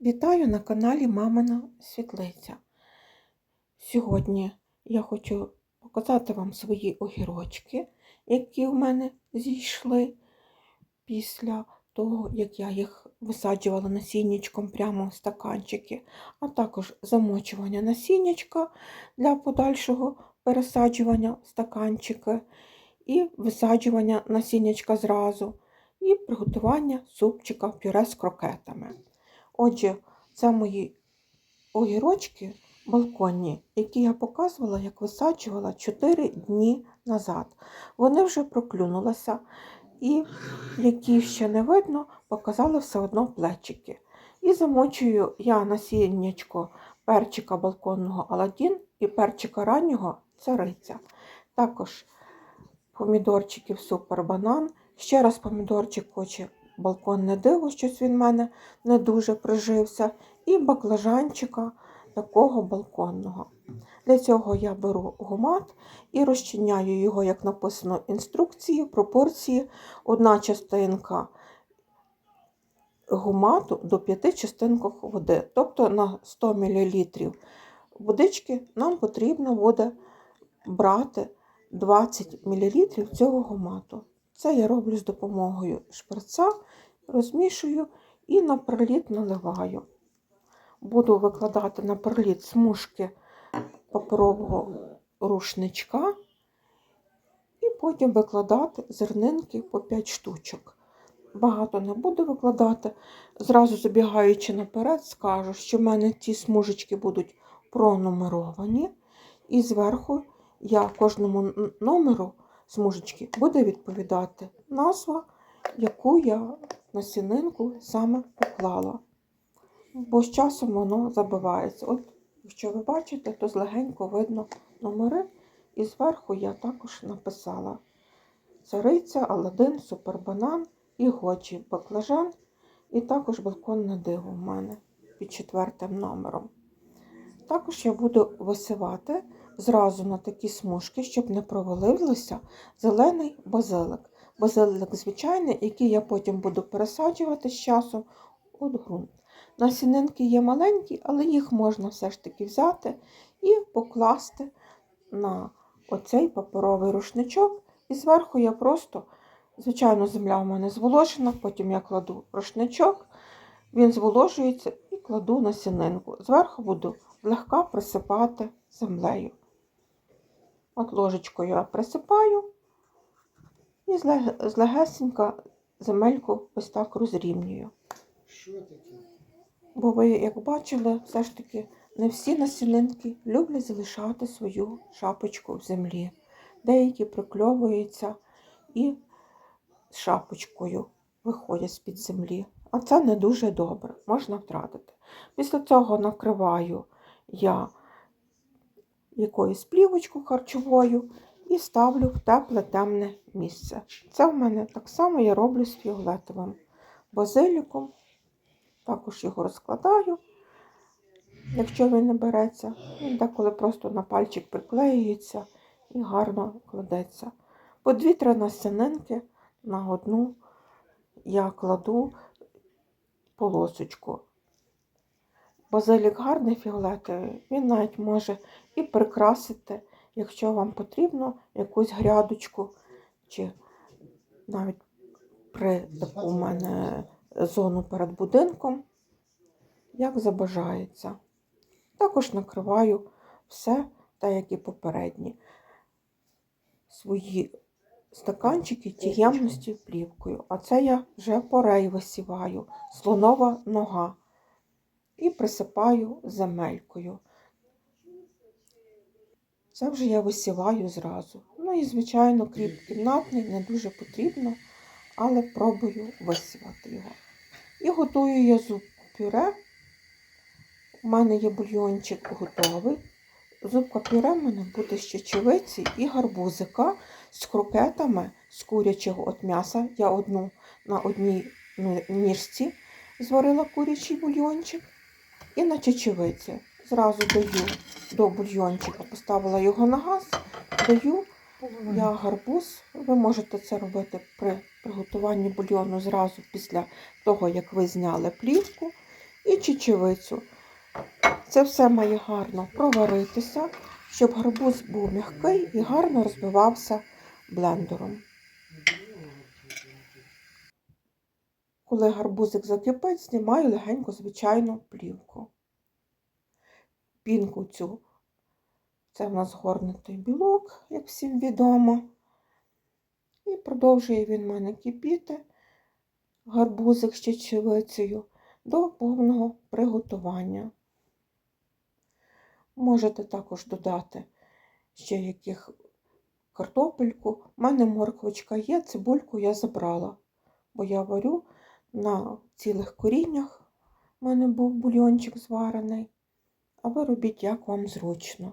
Вітаю на каналі Мамина Світлиця. Сьогодні я хочу показати вам свої огірочки, які в мене зійшли після того, як я їх висаджувала насіннячком прямо в стаканчики, а також замочування насіннячка для подальшого пересаджування в стаканчики і висаджування насіннячка зразу, і приготування супчика пюре з крокетами. Отже, це мої огірочки балконні, які я показувала, як висаджувала 4 дні назад. Вони вже проклюнулися, і які ще не видно, показали все одно плечики. І замочую я насіннячко перчика балконного Аладдін і перчика раннього цариця. Також помідорчиків супербанан. Ще раз помідорчик хоче балконне диво, щось він в мене не дуже прижився, і баклажанчика такого балконного. Для цього я беру гумат і розчиняю його, як написано в інструкції, пропорції. Одна частинка гумату до 5 частинок води. Тобто на 100 мл водички нам потрібно буде брати 20 мл цього гумату. Це я роблю з допомогою шприца, розмішую і на проліт наливаю. Буду викладати на проліт смужки паперового рушничка і потім викладати зернинки по 5 штучок. Багато не буду викладати. Зразу забігаючи наперед, скажу, що в мене ці смужечки будуть пронумеровані, і зверху я кожному номеру смужечки буде відповідати назва, яку я на сінинку саме поклала. Бо з часом воно забивається. От, якщо ви бачите, то злегенько видно номери, і зверху я також написала цариця, Аладдин, супербанан і Годжі баклажан, і також балконне диво в мене під четвертим номером. Також я буду висивати зразу на такі смужки, щоб не провалився зелений базилик. Базилик звичайний, який я потім буду пересаджувати з часом у ґрунт. Насінинки є маленькі, але їх можна все ж таки взяти і покласти на оцей паперовий рушничок. І зверху я просто, звичайно, земля у мене зволожена, потім я кладу рушничок, він зволожується і кладу насінинку. Зверху буду злегка присипати землею. От ложечкою я присипаю і злегесенько земельку ось так розрівнюю. Що таке? Бо ви, як бачили, все ж таки не всі насінинки люблять залишати свою шапочку в землі. Деякі прикльовуються і з шапочкою виходять з-під землі. А це не дуже добре, можна втратити. Після цього накриваю я якоюсь плівочкою харчовою і ставлю в тепле темне місце. Це в мене так само я роблю з фіолетовим базиліком. Також його розкладаю, якщо він не береться. Він деколи просто на пальчик приклеюється і гарно кладеться. По дві-три насінинки на одну я кладу полосочку. Базилік гарний фіолетовий, він навіть може і прикрасити, якщо вам потрібно якусь грядочку, чи навіть при таку мене зону перед будинком, як забажається. Також накриваю все, так як і попередні свої стаканчики тіємності плівкою. А це я вже порей висіваю, слонова нога і присипаю земелькою. Це вже я висіваю зразу. Ну і, звичайно, кріп кімнатний не дуже потрібно, але пробую висівати його. І готую я зуб пюре. У мене є бульйончик готовий. Зубка пюре в мене буде з чечевиці і гарбузика з крокетами з курячого от м'яса. Я одну на одній ніжці зварила курячий бульйончик. І на чечевиці. Зразу даю до бульйончика, поставила його на газ, даю я гарбуз. Ви можете це робити при приготуванні бульйону зразу після того, як ви зняли плівку. і чечевицю. Це все має гарно проваритися, щоб гарбуз був м'який і гарно розбивався блендером. Коли гарбузик закипить, знімаю легенько звичайну плівку. Пінку цю. Це в нас горнутий білок, як всім відомо. І продовжує він в мене кипіти, гарбузик з чечевицею, до повного приготування. Можете також додати ще яких картопельку. У мене морквочка є, цибульку я забрала, бо я варю на цілих коріннях. У мене був бульйончик зварений. А ви робіть, як вам зручно.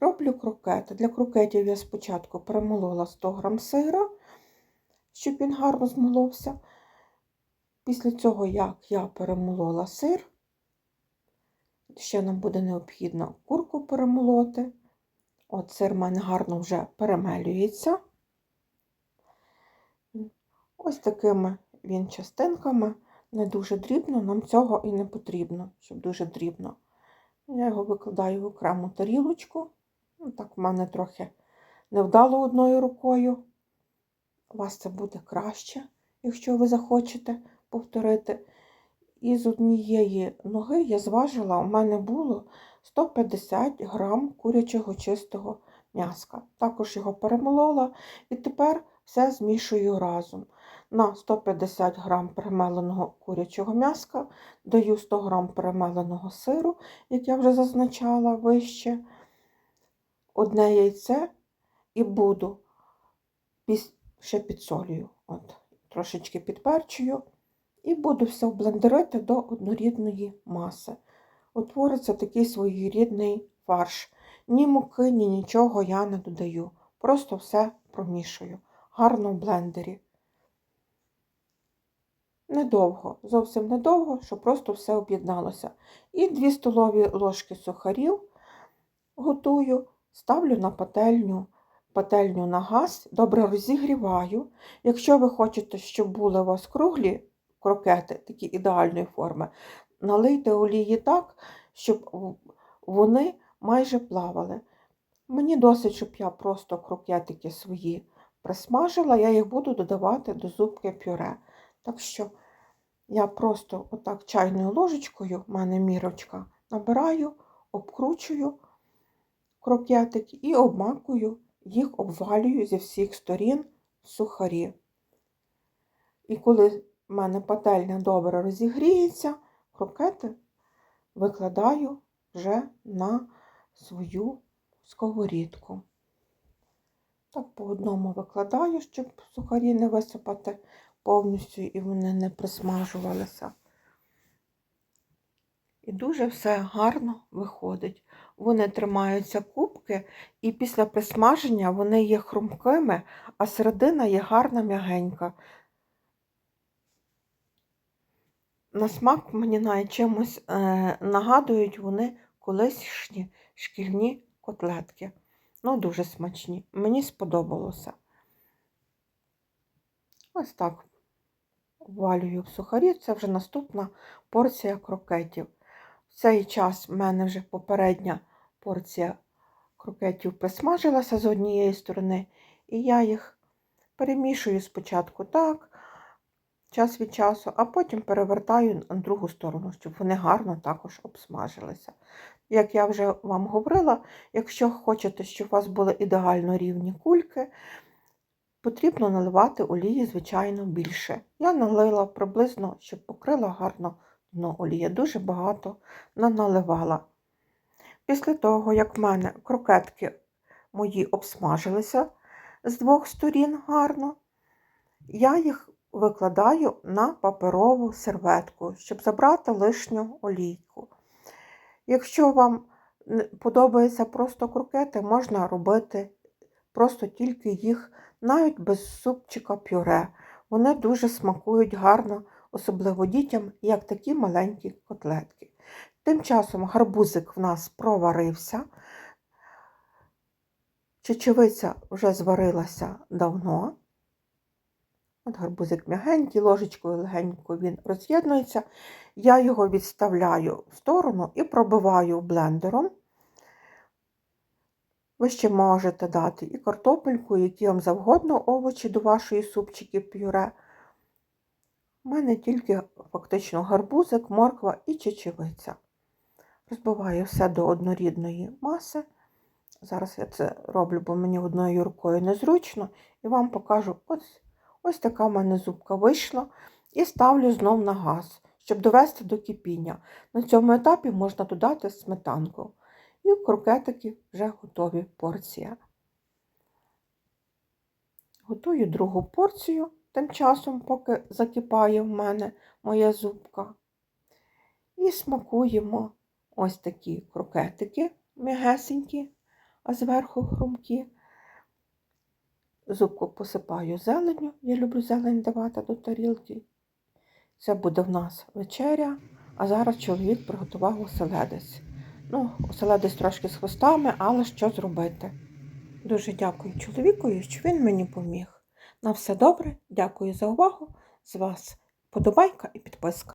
Роблю крокети. Для крокетів я спочатку перемолола 100 г сира, щоб він гарно змоловся. Після цього, як я перемолола сир, ще нам буде необхідно курку перемолоти. От сир в мене гарно вже перемелюється. Ось такими він частинками, не дуже дрібно, нам цього і не потрібно, щоб дуже дрібно. Я його викладаю в окрему тарілочку. Ну, Так в мене трохи невдало одною рукою. У вас це буде краще, якщо ви захочете повторити. І з однієї ноги я зважила, у мене було 150 грам курячого чистого м'яска. Також його перемолола і тепер все змішую разом. На 150 грам перемеленого курячого м'яска даю 100 грам перемеленого сиру, як я вже зазначала вище, одне яйце і буду ще підсолюю, от, трошечки підперчую. І буду все блендерити до однорідної маси. Утвориться такий своєрідний фарш. Ні муки, ні нічого я не додаю. Просто все промішую. Гарно в блендері. Недовго, зовсім недовго, щоб просто все об'єдналося. І 2 столові ложки сухарів готую, ставлю на пательню, пательню на газ, добре розігріваю. Якщо ви хочете, щоб були у вас круглі крокети, такі ідеальної форми, налийте олії так, щоб вони майже плавали. Мені досить, щоб я просто крокетики свої присмажила, я їх буду додавати до зубки пюре. Так що я просто отак чайною ложечкою, в мене мірочка, набираю, обкручую крокетик і обмакую, їх обвалюю зі всіх сторін сухарі. І коли в мене пательня добре розігріється, крокети викладаю вже на свою сковорідку. Так по одному викладаю, щоб сухарі не висипати повністю і вони не присмажувалися. І дуже все гарно виходить. Вони тримаються кубки, і після присмаження вони є хрумкими, а середина є гарна м'ягенька. На смак мені навіть чимось е, нагадують вони колишні шкільні котлетки. Ну, дуже смачні. Мені сподобалося. Ось так ввалюю в сухарі. Це вже наступна порція крокетів. В цей час в мене вже попередня порція крокетів присмажилася з однієї сторони, і я їх перемішую спочатку так, час від часу, а потім перевертаю на другу сторону, щоб вони гарно також обсмажилися. Як я вже вам говорила, якщо хочете, щоб у вас були ідеально рівні кульки, потрібно наливати олії, звичайно, більше. Я налила приблизно, щоб покрила гарно дно олія. Дуже багато наналивала. Після того, як в мене крокетки мої обсмажилися з двох сторін гарно, я їх викладаю на паперову серветку, щоб забрати лишню олійку. Якщо вам подобаються просто крокети, можна робити просто тільки їх навіть без супчика пюре. Вони дуже смакують гарно, особливо дітям, як такі маленькі котлетки. Тим часом гарбузик в нас проварився. Чечевиця вже зварилася давно. От гарбузик м'ягенький, ложечкою легенько він роз'єднується. Я його відставляю в сторону і пробиваю блендером. Ви ще можете дати і картопельку, які вам завгодно овочі до вашої супчиків пюре. У мене тільки фактично гарбузик, морква і чечевиця. Розбиваю все до однорідної маси. Зараз я це роблю, бо мені одною рукою незручно, і вам покажу ось, ось така в мене зубка вийшла. І ставлю знов на газ, щоб довести до кипіння. На цьому етапі можна додати сметанку. І крокетики вже готові порція. Готую другу порцію тим часом, поки закипає в мене моя зубка. І смакуємо ось такі крокетики м'ягесенькі, а зверху хрумкі. Зубку посипаю зеленню. Я люблю зелень давати до тарілки. Це буде в нас вечеря, а зараз чоловік приготував оселедець. Ну, оселедець трошки з хвостами, але що зробити? Дуже дякую чоловікові, що він мені поміг. На все добре, дякую за увагу. З вас подобайка і підписка.